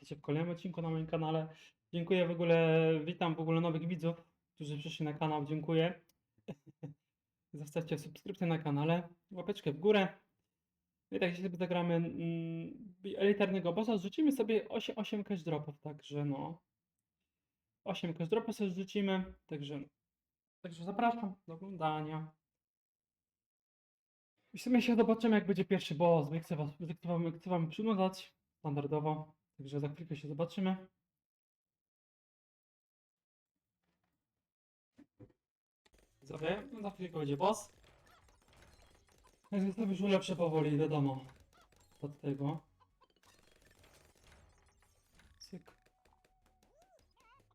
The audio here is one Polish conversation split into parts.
Wiecie w kolejnym odcinku na moim kanale. Dziękuję w ogóle, witam w ogóle nowych widzów, którzy przyszli na kanał, dziękuję. Zostawcie subskrypcję na kanale, łapeczkę w górę. I tak dzisiaj zagramy mm, elitarnego bossa, zrzucimy sobie 8, 8 cash dropów, także no. 8 cash dropów sobie zrzucimy, także, także zapraszam do oglądania. I w sumie się zobaczymy, jak będzie pierwszy boss. Nie chcę, wam, chcę wam standardowo. Także za chwilkę się zobaczymy. No za chwilkę będzie boss. Jak sobie już ulepszę powoli, wiadomo. Od tego. Cyk.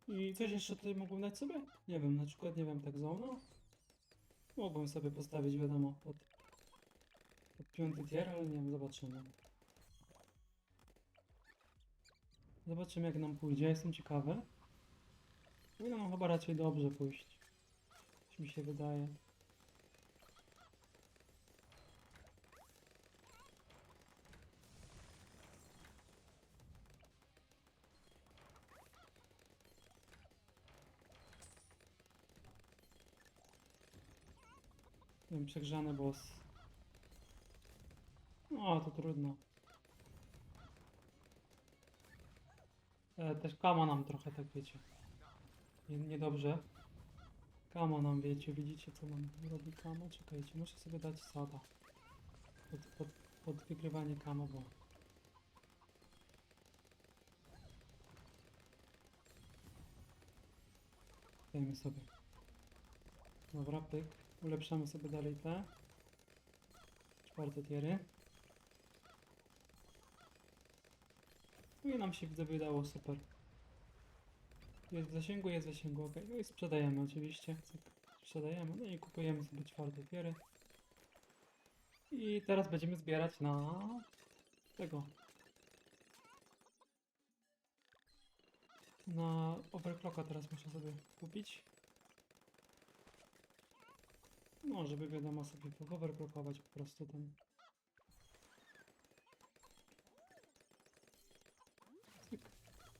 I coś jeszcze tutaj mógłbym dać sobie? Nie wiem, na przykład, nie wiem, tak zona. Mógłbym sobie postawić, wiadomo, pod, pod piąty tier, ale nie wiem, zobaczymy. Zobaczymy jak nam pójdzie, jestem ciekawy. Powinno nam chyba raczej dobrze pójść. Coś mi się wydaje. Wiem, przegrzany boss. No, to trudno. E, też kama nam trochę, tak wiecie. Nie- Niedobrze. Kama nam, wiecie, widzicie co nam robi kama? Czekajcie, muszę sobie dać sada. Pod, pod, pod wygrywanie kama, bo... Dajmy sobie. Dobra, pyk. Ulepszamy sobie dalej te. Czwarte tiery. I nam się widzę wydało super. Jest w zasięgu, jest w zasięgu, ok. No i sprzedajemy oczywiście. Sprzedajemy, no i kupujemy sobie czwarte tiery. I teraz będziemy zbierać na tego. Na overclocka teraz muszę sobie kupić. No, żeby wiadomo sobie overclockować po prostu ten.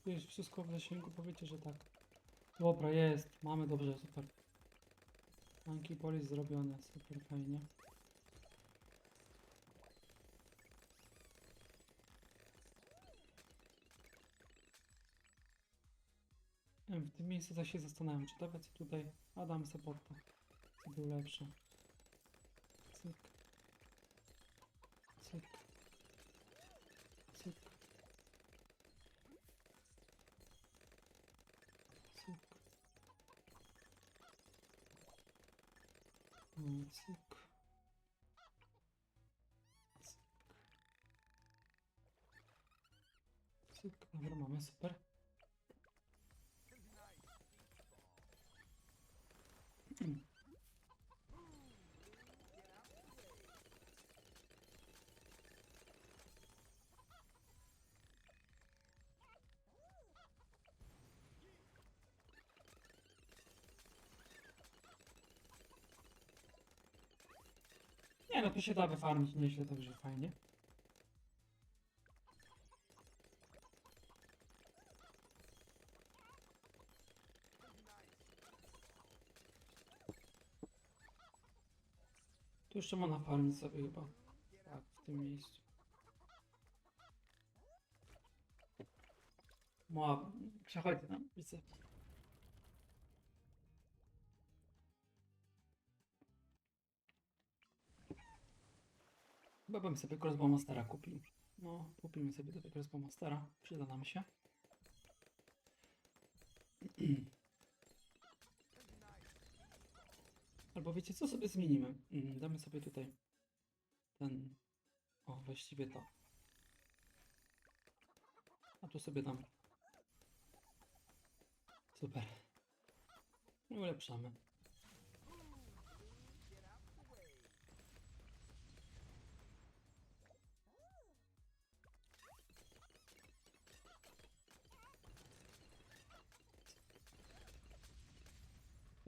Jest wszystko w zasięgu, powiecie, że tak. Dobra, jest. Mamy dobrze, super. Monkey Police zrobione, super fajnie. W tym miejscu zaś się zastanawiam, czy dawać tutaj Adam Sepota, co był lepszy. Cyk. Cyk. Cyk. Cyk. No, cyk. Cyk. Cyk. Dobra, mamy super. No, tu się da wyfarmić nieźle, także fajnie. Tu jeszcze można farmić sobie chyba. Tak, w tym miejscu. Ma, przechodzi nam, widzę. Chyba bym sobie Crossbow Mastera kupił. No, kupimy sobie tego Crossbow Mastera. Przyda nam się. Albo wiecie co sobie zmienimy? Mm, Damy sobie tutaj ten... O, właściwie to. A tu sobie dam. Super. I ulepszamy.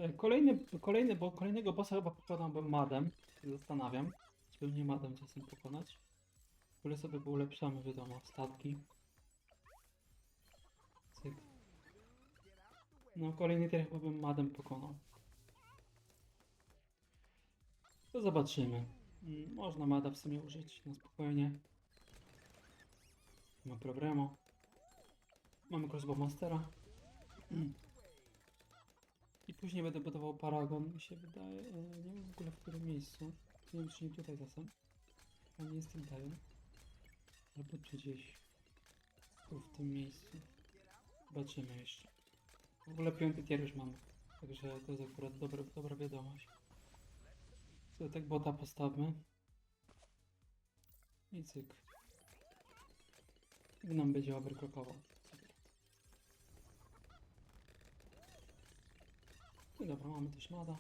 E, kolejny, kolejny, bo kolejnego bossa chyba pokonałbym madem. Się zastanawiam, czy bym nie madem czasem pokonać. W ogóle sobie ulepszamy, wiadomo, statki. Cyk. No, kolejny tier chyba bym madem pokonał. To zobaczymy. Mm, można mada w sumie użyć na spokojnie. Nie ma problemu. Mamy crossbow mastera. I później będę budował paragon, mi się wydaje. e, Nie wiem w ogóle w którym miejscu. Nie wiem czy nie tutaj czasem. A nie jestem pewien. Albo gdzieś. Tu w tym miejscu. Zobaczymy jeszcze. W ogóle piąty tier już mamy. Także to jest akurat dobra, dobra wiadomość. Sobie tak bota postawmy. I cyk. I nam będzie overclockował. No dobra, mamy też mada.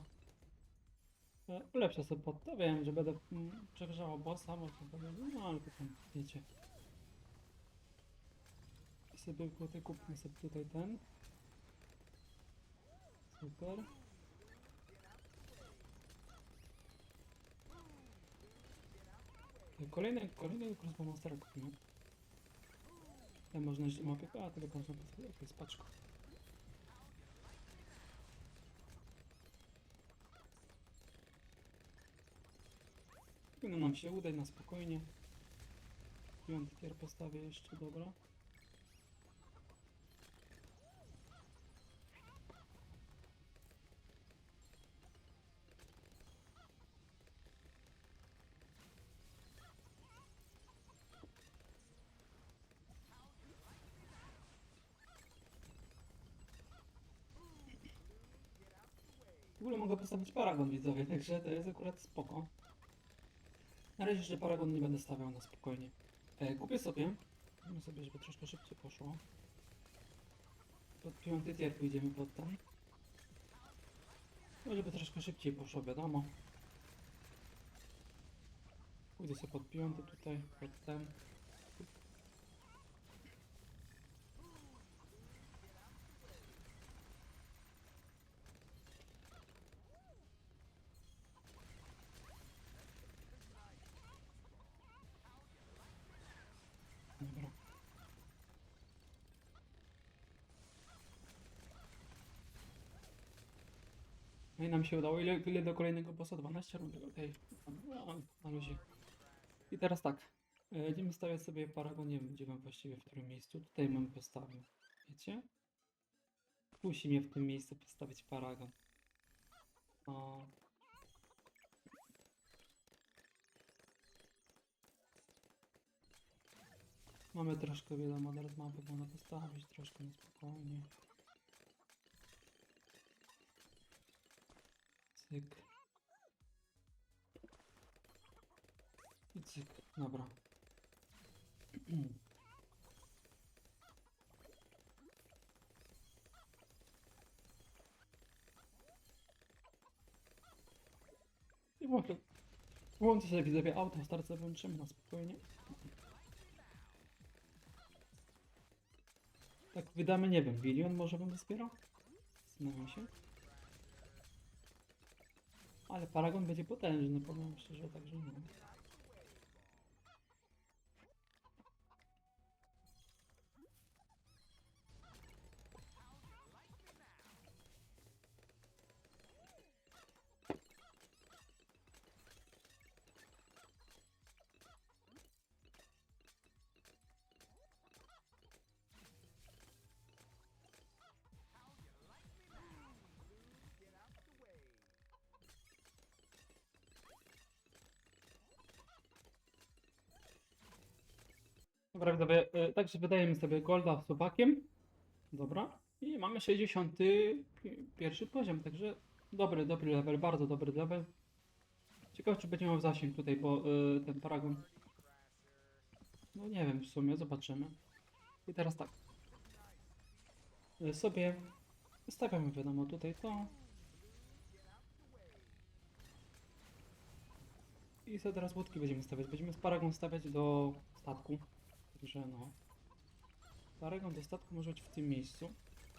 E, Ulepszę sobie pod to, wiem, że będę mm, przegrzawał bossa, bo to będę, no ale to tam, wiecie. I sobie tutaj kupmy sobie tutaj ten. Super. E, Kolejny, kolejnego crossbow monstera kupimy. Tam można mapy, a tego można postawić, to jest paczko. Powinno nam się udać na spokojnie. Piąty tier postawię jeszcze, dobra. W ogóle mogę postawić paragon widzowie, także to jest akurat spoko. Na razie jeszcze paragon nie będę stawiał na spokojnie. E, kupię sobie, kupimy sobie, żeby troszkę szybciej poszło. Pod piąty tier pójdziemy pod ten. No żeby troszkę szybciej poszło, wiadomo. Pójdę sobie pod piąty tutaj, pod ten. Dobra. No i nam się udało. Ile, ile do kolejnego bossa? 12 rund. Okej. No, na luzie. I teraz tak. E, Będziemy stawiać sobie paragon. Nie wiem, gdzie mam właściwie, w którym miejscu. Tutaj mam postawił. Wiecie? Musi mnie w tym miejscu postawić paragon. O. Mamy troszkę wiadomo, teraz mapę można postawić troszkę na spokojnie. Cyk. I cyk, dobra. I włączę. Włączę sobie widzowie auto, starce włączymy na spokojnie. Tak wydamy, nie wiem, bilion może bym zbierał? Zastanawiam się. Ale Paragon będzie potężny, powiem szczerze, także no. Dobra, widzowie, e, także wydajemy sobie golda z suwakiem. Dobra. I mamy 61 poziom, także dobry, dobry level, bardzo dobry level. Ciekawe, czy będzie miał zasięg tutaj, bo y, ten paragon. No nie wiem w sumie, zobaczymy. I teraz tak. Y, sobie stawiamy, wiadomo, tutaj to. I sobie teraz łódki będziemy stawiać. Będziemy z paragon stawiać do statku grze, no. Paragon do statku może być w tym miejscu.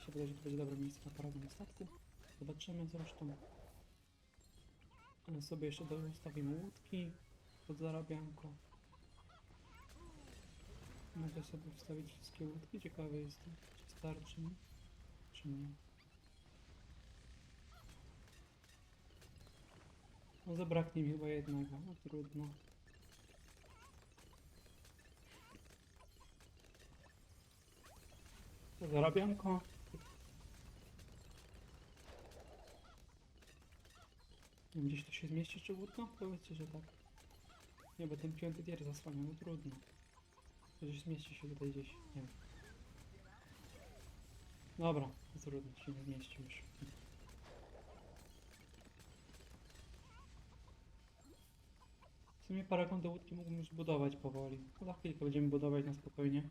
Się wydaje, że to będzie dobre miejsce na paragon do statku. Zobaczymy zresztą. Ale sobie jeszcze ustawimy łódki pod zarabianko. Mogę sobie wstawić wszystkie łódki. Ciekawe jest, to czy starczy mi, czy nie. No zabraknie mi chyba jednego, no trudno. Zarabianko. Gdzieś tu się zmieści czy łódko? Powiedzcie, że tak. Nie, bo ten piąty tier zasłania, no trudno. Gdzieś zmieści się tutaj gdzieś, nie. Dobra, to trudno, się nie zmieści już. W sumie paragon do łódki mógłbym już budować powoli. No za chwilkę będziemy budować na spokojnie.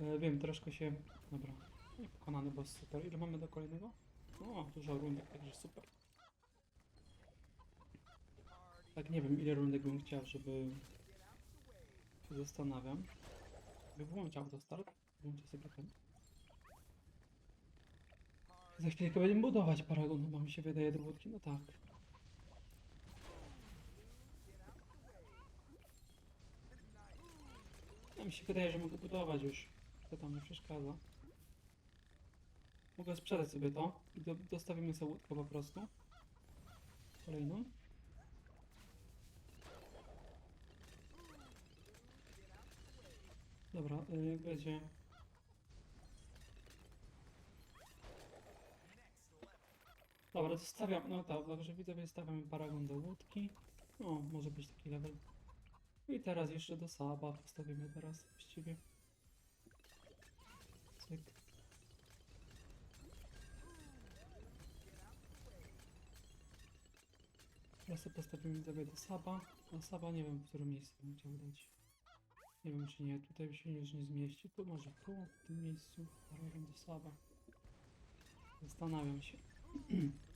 E, wiem, troszkę się... Dobra. Nie pokonany boss, super. Ile mamy do kolejnego? O, dużo rundek, także super. Tak, nie wiem ile rundek bym chciał, żeby... Się zastanawiam. By włączał to start. Włączę sobie ten. Za chwilkę będziemy budować paragon, chyba mi się wydaje do łódki, no tak. Ja mi się wydaje, że mogę budować już. To tam nie przeszkadza. Mogę sprzedać sobie to i do, dostawimy sobie łódkę po prostu. Kolejną. Dobra, y, będzie... Dobra, zostawiam, no tak, także widzowie stawiamy paragon do łódki. O, może być taki level. I teraz jeszcze do Saba postawimy teraz właściwie. Cyk. Teraz sobie postawimy sobie do Saba. A Saba nie wiem w którym miejscu bym chciał dać. Nie wiem czy nie, tutaj się już nie zmieści. To może tu, w tym miejscu. Paragon do Saba. Zastanawiam się.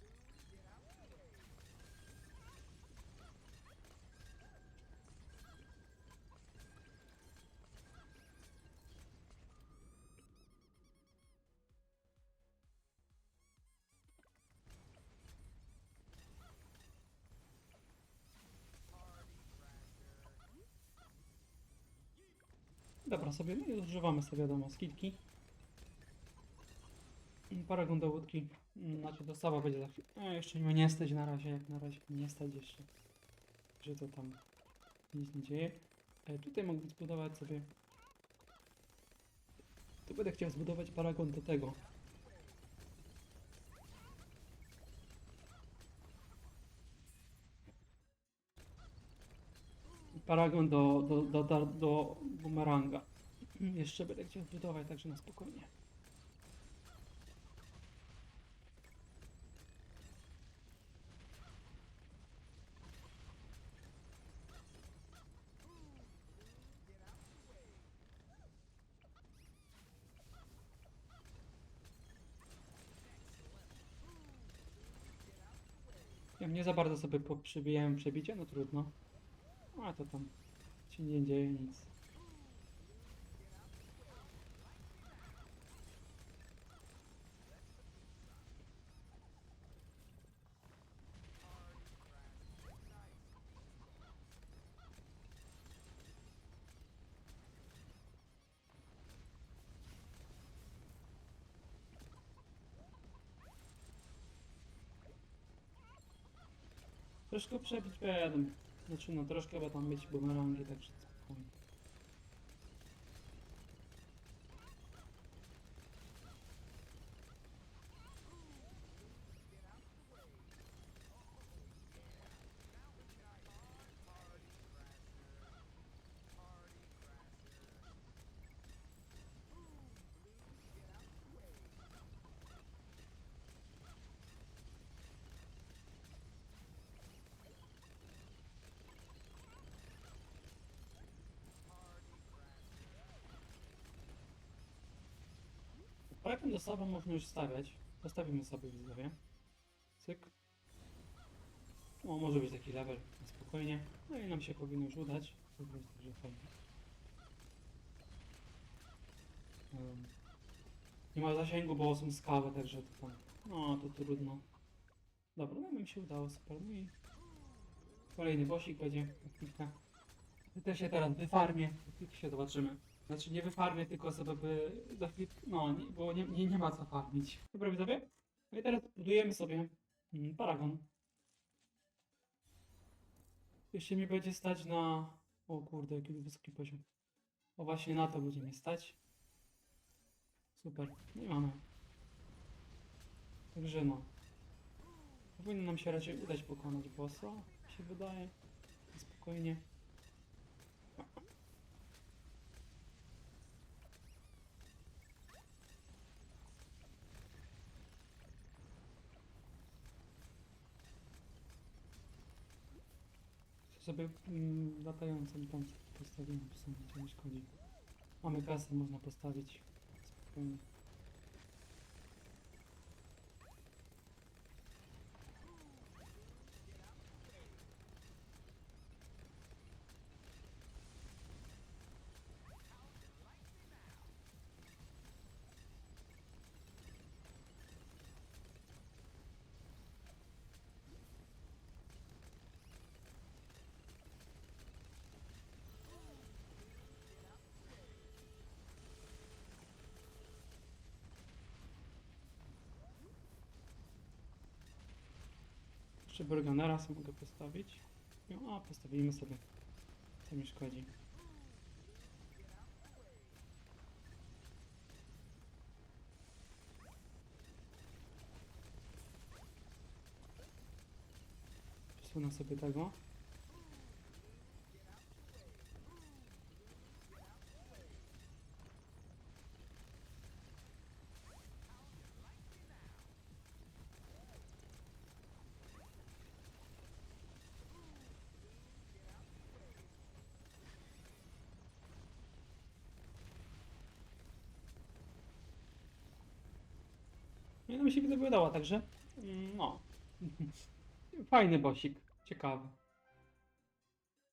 Dobra, sobie no i używamy sobie wiadomo skitki. Paragon do łódki, mm, znaczy do Saba będzie za chwilę. No, jeszcze mnie nie stać na razie, jak na razie nie stać jeszcze. Że to tam nic nie dzieje. E, tutaj mógłbym zbudować sobie... Tu będę chciał zbudować paragon do tego. Paragon do, do, do, do, do bumeranga. Jeszcze będę chciał zbudować, także na spokojnie. Ja nie za bardzo sobie przybijałem przebicie, no trudno. A to tam się nie dzieje nic. Troszkę przebić będę. Znaczy no troszkę chyba tam być bumerangi, także spokojnie. Projektem do sobą można już stawiać. Postawimy sobie widzowie. Cyk. O, może być taki level, spokojnie. No i nam się powinno już udać. Nie ma zasięgu, bo są skały, także to tam. No, to trudno. Dobra, no nam się udało, super. No i kolejny bosik będzie. My też się teraz wyfarmię. chwilkę się zobaczymy. Znaczy nie wyfarmię, tylko sobie by za chwilkę, no, nie, bo nie, nie, nie ma co farmić. Dobra widzowie, No i teraz budujemy sobie mm, paragon. Jeśli mi będzie stać na... O kurde, jaki wysoki poziom. O właśnie na to będzie mi stać. Super. I mamy. Także no. Powinno nam się raczej udać pokonać bossa, mi się wydaje. Spokojnie. Sobie mm, latającą tą postawimy w sumie, to nie szkodzi. Mamy kasę, można postawić. Spokojnie. Jeszcze burganera mogę postawić. No, a, postawimy sobie. Co mi szkodzi. Przesunę sobie tego. I mi się wydała, także mm, no. Fajny bosik, ciekawy.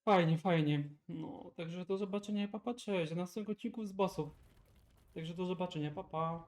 Fajnie, fajnie. No, także do zobaczenia, papa, cześć. Do następnego odcinku z bossów. Także do zobaczenia, papa.